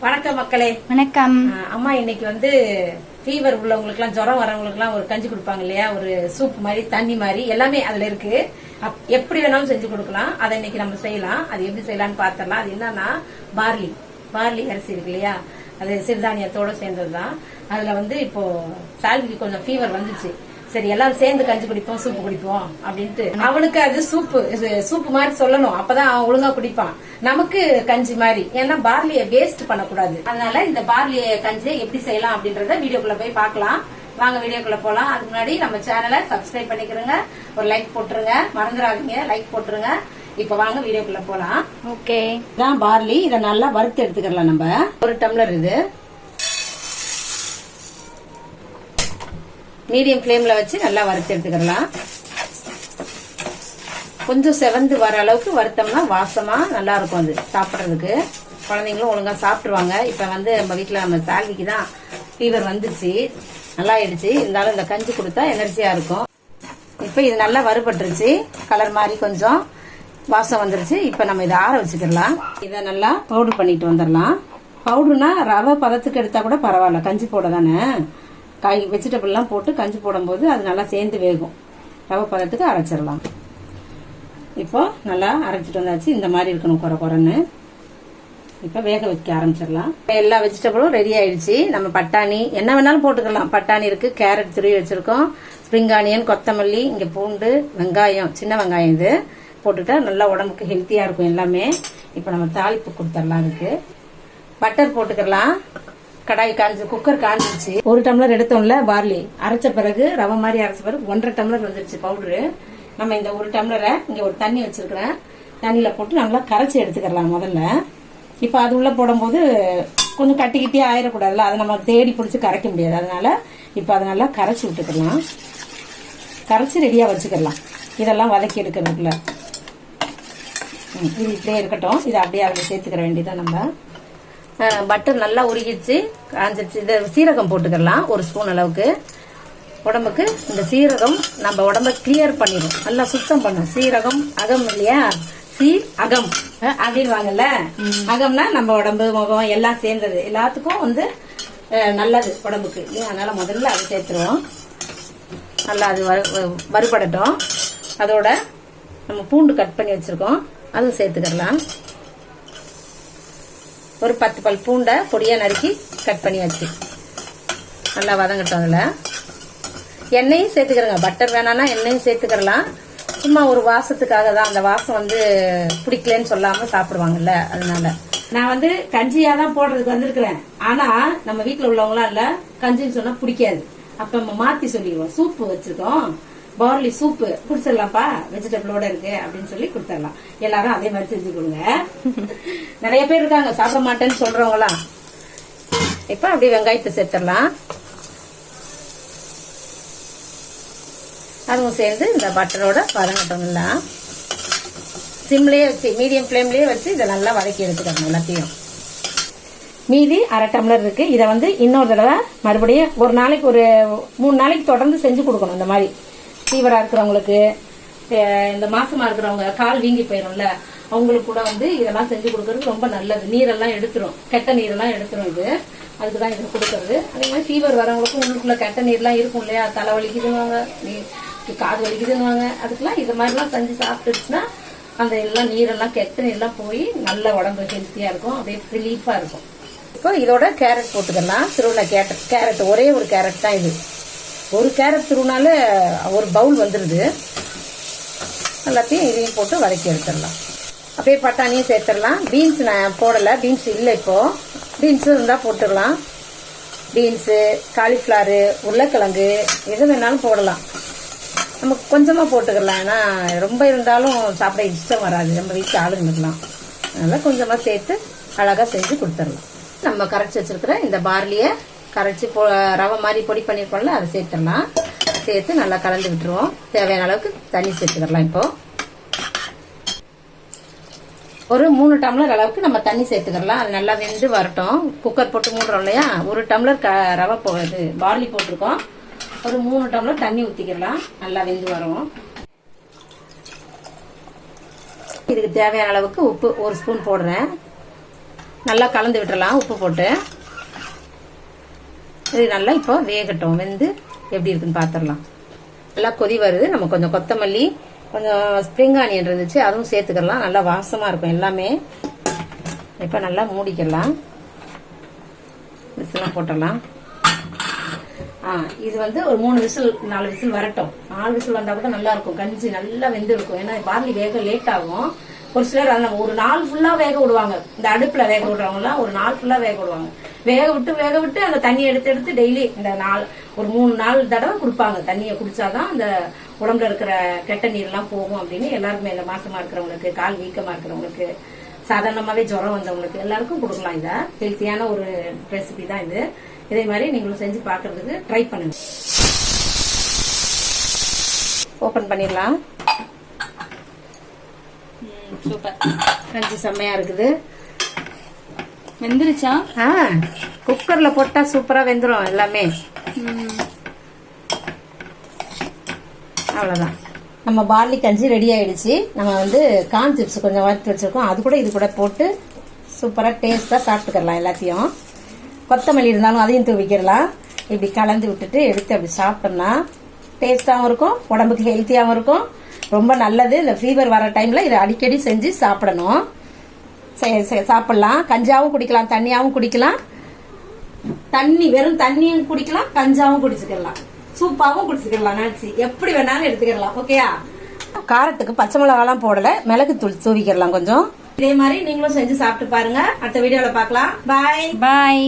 வணக்கம் மக்களே. வணக்கம். அம்மா இன்னைக்கு வந்து ஃபீவர் உள்ளவங்களுக்கு எல்லாம் ஜுரம் வரவங்களுக்கு எல்லாம் ஒரு கஞ்சி கொடுப்பாங்க இல்லையா? ஒரு சூப் மாதிரி தண்ணி மாதிரி எல்லாமே அதுல இருக்கு. எப்படி வேணாலும் செஞ்சு கொடுக்கலாம். அதை இன்னைக்கு நம்ம செய்யலாம். அது எப்படி செய்யலாம்னு பார்த்தரலாம் அது என்னன்னா பார்லி பார்லி அரிசி இருக்கு இல்லையா? அது சிறுதானியத்தோட சேர்ந்ததுதான். அதுல வந்து இப்போ சால்விக்கு கொஞ்சம் ஃபீவர் வந்துச்சு. சரி எல்லாரும் சேர்ந்து கஞ்சி குடிப்போம் சூப்பு குடிப்போம் அப்படின்ட்டு. அவனுக்கு அது சூப்பு இது சூப்பு மாதிரி சொல்லணும். அப்பதான் அவன் ஒழுங்கா குடிப்பான். நமக்கு கஞ்சி மாதிரி. ஏன்னா பார்லிய வேஸ்ட் பண்ணக்கூடாது. அதனால இந்த பார்லிய கஞ்சியை எப்படி செய்யலாம் அப்படின்றத வீடியோக்குள்ள போய் பார்க்கலாம். வாங்க வீடியோக்குள்ள போலாம். அதுக்கு முன்னாடி நம்ம சேனலை சப்ஸ்கிரைப் பண்ணிக்கிறோங்க ஒரு லைக் போட்டுருங்க. மறந்துடாதீங்க. லைக் போட்டுருங்க. இப்ப வாங்க வீடியோக்குள்ள போலாம். ஓகே இதான் பார்லி. இதை நல்லா வறுத்து எடுத்துக்கலாம் நம்ம. ஒரு டம்ளர் இது. மீடியம் ஃப்ளேம்ல வச்சு நல்லா வறுத்து எடுத்துக்கலாம். கொஞ்சம் செவந்து வர அளவுக்கு வறுத்தோம்னா வாசமா நல்லா இருக்கும் அது சாப்பிட்றதுக்கு. குழந்தைங்களும் ஒழுங்கா சாப்பிடுவாங்க இப்ப வந்து நம்ம வீட்டுல நம்ம சால்விக்கு தான் ஃபீவர் வந்துருச்சு. நல்லா ஆயிடுச்சு. இருந்தாலும் இந்த கஞ்சி கொடுத்தா எனர்ஜியா இருக்கும். இப்ப இது நல்லா வறுபட்டுருச்சு. கலர் மாதிரி கொஞ்சம் வாசம் வந்துருச்சு. இப்ப நம்ம இதை ஆற வச்சுக்கலாம் இதை நல்லா பவுடர் பண்ணிட்டு வந்துடலாம். பவுடர்னா ரவை பதத்துக்கு எடுத்தா கூட பரவாயில்ல. கஞ்சி போட தானே? காய் வெஜிடபிள்லாம் போட்டு கஞ்சி போடும்போது அது நல்லா சேர்ந்து வேகும். ரவை பதத்துக்கு அரைச்சிடலாம். இப்போ நல்லா அரைச்சிட்டு வந்தாச்சு. இந்த மாதிரி இருக்கணும் குறை குறைன்னு இப்போ வேக வைக்க ஆரம்பிச்சிடலாம். எல்லா வெஜிடபிளும் ரெடி ஆயிடுச்சு. நம்ம பட்டாணி என்ன வேணாலும் போட்டுக்கலாம். பட்டாணி இருக்கு கேரட் துருவி வச்சிருக்கோம். ஸ்ப்ரிங் ஆனியன் கொத்தமல்லி இங்கே பூண்டு வெங்காயம் சின்ன வெங்காயம் இது போட்டுட்டா நல்லா உடம்புக்கு ஹெல்த்தியாக இருக்கும் எல்லாமே. இப்போ நம்ம தாளிப்பு கொடுத்துடலாம் அதுக்கு. பட்டர் போட்டுக்கலாம் கடாய் காஞ்சி குக்கர் காஞ்சிருச்சு ஒரு டம்ளர் எடுத்தோம்ல பார்லி அரைச்ச பிறகு ரவை மாதிரி அரைச்ச பிறகு ஒன்றரை டம்ளர் வந்துருச்சு பவுடரு நம்ம இந்த ஒரு டம்ளரை இங்க ஒரு தண்ணி வச்சிருக்கிறேன். தண்ணியில போட்டு நல்லா கரைச்சி எடுத்துக்கலாம் முதல்ல. இப்போ அது உள்ள போடும்போது கொஞ்சம் கட்டி ஆயிடக்கூடாதுல்ல அதை நம்ம தேடி பிடிச்சி கரைக்க முடியாது. அதனால இப்போ அதை நல்லா கரைச்சி விட்டுக்கலாம் கரைச்சி ரெடியா வச்சுக்கலாம் இதெல்லாம் வதக்கி எடுக்கிறதுக்குள்ள. ம், இது இப்படியே இருக்கட்டும். இதை அப்படியே அதில் சேர்த்துக்கிற வேண்டியதான் நம்ம. பட்டர் நல்லா உருகிடுச்சு. காஞ்சிருச்சு. இது சீரகம் போட்டுக்கலாம் ஒரு ஸ்பூன் அளவுக்கு. உடம்புக்கு இந்த சீரகம் நம்ம உடம்ப கிளியர் பண்ணிடும் நல்லா சுத்தம் பண்ணும். சீரகம் அகம் இல்லையா? சீ அகம். அஹ், அப்படின்வாங்கல்ல அகம்னா நம்ம உடம்பு முகம் எல்லாம் சேர்ந்தது. எல்லாத்துக்கும் வந்து நல்லது உடம்புக்கு. அதனால முதல்ல அதை சேர்த்துருவோம். நல்லா அது வறு- வறு- வறுபடட்டும். அதோட நம்ம பூண்டு கட் பண்ணி வச்சிருக்கோம். அதுவும் சேர்த்துக்கலாம். ஒரு பத்து பல் பூண்டை பொடியா நறுக்கி கட் பண்ணி வச்சு. நல்லா வதங்கட்டும் அதில். எண்ணெயும் சேர்த்துக்கிறேங்க. பட்டர் வேணாம்னா எண்ணெயும் சேர்த்துக்கிறலாம். சும்மா ஒரு வாசத்துக்காக தான் அந்த வாசம் வந்து பிடிக்கலன்னு சொல்லாம சாப்பிடுவாங்கல்ல அதனால. நான் வந்து கஞ்சியாக தான் போடுறதுக்கு வந்திருக்கிறேன். ஆனா நம்ம வீட்டில் உள்ளவங்களாம் இல்ல கஞ்சின்னு சொன்னா பிடிக்காது. அப்ப நம்ம மாத்தி சொல்லிடுவோம். சூப்பு வச்சிருக்கோம். பார்லி சூப்பு குடிச்சிடலாம்ப்பா வெஜிடபிளோட இருக்கு அப்படின்னு சொல்லி கொடுத்துடலாம். எல்லாரும் அதே மாதிரி செஞ்சு கொடுங்க. நிறைய பேர் இருக்காங்க சாப்பிட மாட்டேன்னு சொல்றவங்களா இப்ப அப்படியே வெங்காயத்தை சேர்த்துடலாம். அதுவும் சேர்ந்து இந்த பட்டரோட வதங்கட்டோம்லாம் சிம்லயே வச்சு மீடியம் ஃப்ளேம்லயே வச்சு இதை நல்லா வதக்கி எடுத்துக்கணும் எல்லாத்தையும். மீதி அரை டம்ளர் இருக்கு. இதை வந்து இன்னொரு தடவை மறுபடியும் ஒரு நாளைக்கு ஒரு மூணு நாளைக்கு தொடர்ந்து செஞ்சு கொடுக்கணும் இந்த மாதிரி. ஃபீவராக இருக்கிறவங்களுக்கு இந்த மாசமா இருக்கிறவங்க கால் வீங்கி போயிடும்ல அவங்களுக்கு கூட வந்து இதெல்லாம் செஞ்சு கொடுக்கறது ரொம்ப நல்லது. நீரெல்லாம் எடுத்துரும். கெட்ட நீரெல்லாம் எடுத்துரும் இது. அதுக்கு தான் இது கொடுக்கறது. அதே மாதிரி ஃபீவர் வரவங்களுக்கும் உள்ளுக்குள்ள கெட்ட நீர்லாம் இருக்கும் இல்லையா? தலை வலிக்குதுன்னுவாங்க நீ- காது வலிக்குதுன்னுவாங்க. அதுக்கெல்லாம் இது மாதிரிலாம் செஞ்சு சாப்பிட்டுச்சுன்னா அந்த எல்லாம் நீரெல்லாம் கெட்ட நீர்லாம் போய் நல்ல உடம்பு ஹெல்த்தியா இருக்கும். அப்படியே ரிலீஃபா இருக்கும். இப்போ இதோட கேரட் போட்டுக்கலாம். திருவிழா கேரட் கேரட் ஒரே ஒரு கேரட் தான் இது. ஒரு கேரட் திருவினால ஒரு பவுல் வந்துடுது எல்லாத்தையும் இதையும் போட்டு வதக்கி எடுத்துடலாம். அப்படியே பட்டாணியும் சேர்த்துடலாம். பீன்ஸ் நான் போடலை. பீன்ஸ் இல்லை இப்போது பீன்ஸும் இருந்தால் போட்டுடலாம். பீன்ஸு காலிஃப்ளவரு உருளைக்கிழங்கு எது வேணாலும் போடலாம். நம்ம கொஞ்சமாக போட்டுக்கலாம். ஏன்னா ரொம்ப இருந்தாலும் சாப்பிட இஷ்டம் வராது. நம்ம வீட்டில் ஆளுங்களுக்குலாம் அதனால் கொஞ்சமாக சேர்த்து அழகாக செஞ்சு கொடுத்துடலாம். நம்ம கரைச்சி வச்சிருக்கிற இந்த பார்லியை கரைச்சி போ ரவை மாதிரி பொடி பண்ணியிருக்கோம்ல அதை சேர்த்துடலாம். சேர்த்து நல்லா கலந்து விட்டுருவோம். தேவையான அளவுக்கு தண்ணி சேர்த்துக்கிடலாம் இப்போ. ஒரு மூணு டம்ளர் அளவுக்கு நம்ம தண்ணி சேர்த்துக்கிடலாம் அது நல்லா வெந்து வரட்டும். குக்கர் போட்டு மூடுறோம் இல்லையா? ஒரு டம்ளர் க ரவை போகுது பார்லி போட்டிருக்கோம். ஒரு மூணு டம்ளர் தண்ணி ஊற்றிக்கிடலாம் நல்லா வெந்து வரும் இதுக்கு தேவையான அளவுக்கு உப்பு ஒரு ஸ்பூன் போடுறேன். நல்லா கலந்து விட்டுடலாம் உப்பு போட்டு. இது நல்லா இப்போ வேகட்டும். வெந்து எப்படி இருக்குன்னு பார்த்துடலாம் நல்லா கொதி வருது. நம்ம கொஞ்சம் கொத்தமல்லி கொஞ்சம் ஸ்ப்ரிங் ஆனியன் இருந்துச்சு அதுவும் சேர்த்துக்கலாம். நல்லா வாசமாக இருக்கும் எல்லாமே. இப்போ நல்லா மூடிக்கலாம். விசிலாம் போட்டுடலாம். ஆ இது வந்து ஒரு மூணு விசில் நாலு விசில் வரட்டும். நாலு விசில் வந்தால் கூட நல்லா இருக்கும். கஞ்சி நல்லா வெந்து இருக்கும் ஏன்னா பார்லி வேக லேட் ஆகும். ஒரு சிலர் அந்த ஒரு நாள் ஃபுல்லா வேக விடுவாங்க. இந்த அடுப்புல வேக விடுறவங்கலாம் ஒரு நாள் ஃபுல்லா வேக விடுவாங்க. வேக விட்டு வேக விட்டு அந்த தண்ணியை எடுத்து எடுத்து டெய்லி இந்த நாள் ஒரு மூணு நாள் தடவை கொடுப்பாங்க. தண்ணியை குடிச்சாதான் அந்த உடம்புல இருக்கிற கெட்ட நீர்லாம் போகும் அப்படின்னு எல்லாருக்குமே இந்த மாசமா இருக்கிறவங்களுக்கு கால் வீக்கமா இருக்கிறவங்களுக்கு சாதாரணமாவே ஜுரம் வந்தவங்களுக்கு எல்லாருக்கும் கொடுக்கலாம். இதை ஹெல்த்தியான ஒரு ரெசிபி தான் இது. இதே மாதிரி நீங்களும் செஞ்சு பாக்குறதுக்கு ட்ரை பண்ணுங்க. ஓபன் பண்ணிடலாம். சூப்பர் கஞ்சி செம்மையா இருக்குது. வெந்துருச்சா? ஆ குக்கர்ல போட்டா சூப்பரா வெந்துரும் எல்லாமே. அவ்வளவுதான். நம்ம பார்லி கஞ்சி ரெடி ஆயிடுச்சு. நம்ம வந்து கார்ன் சிப்ஸ் கொஞ்சம் வறுத்து வச்சிருக்கோம். அது கூட இது கூட போட்டு சூப்பரா டேஸ்டா சாப்பிட்டுக்கலாம் எல்லாத்தையும். கொத்தமல்லி இருந்தாலும் அதையும் தூவிக்கிடலாம். இப்படி கலந்து விட்டுட்டு எடுத்து அப்படி சாப்பிட்டோம்னா டேஸ்டாகவும் இருக்கும் உடம்புக்கு ஹெல்த்தியாகவும் இருக்கும். ரொம்ப நல்லது. இந்த ஃபீவர் வர டைமில் இதை அடிக்கடி செஞ்சு சாப்பிடணும். சரி, சாப்பிடலாம். கஞ்சாவும் குடிக்கலாம் தண்ணியாகவும் குடிக்கலாம். தண்ணி வெறும் தண்ணியும் குடிக்கலாம் கஞ்சாவும் குடிச்சுக்கலாம். சூப்பாகவும் குடிச்சுக்கலாம் நினச்சி எப்படி வேணாலும் எடுத்துக்கலாம் ஓகேயா காரத்துக்கு பச்சை மிளகாலாம் போடலை. மிளகு தூள் தூவிக்கிடலாம் கொஞ்சம். இதே மாதிரி நீங்களும் செஞ்சு சாப்பிட்டு பாருங்க. அடுத்த வீடியோவில் பார்க்கலாம். பாய் பாய்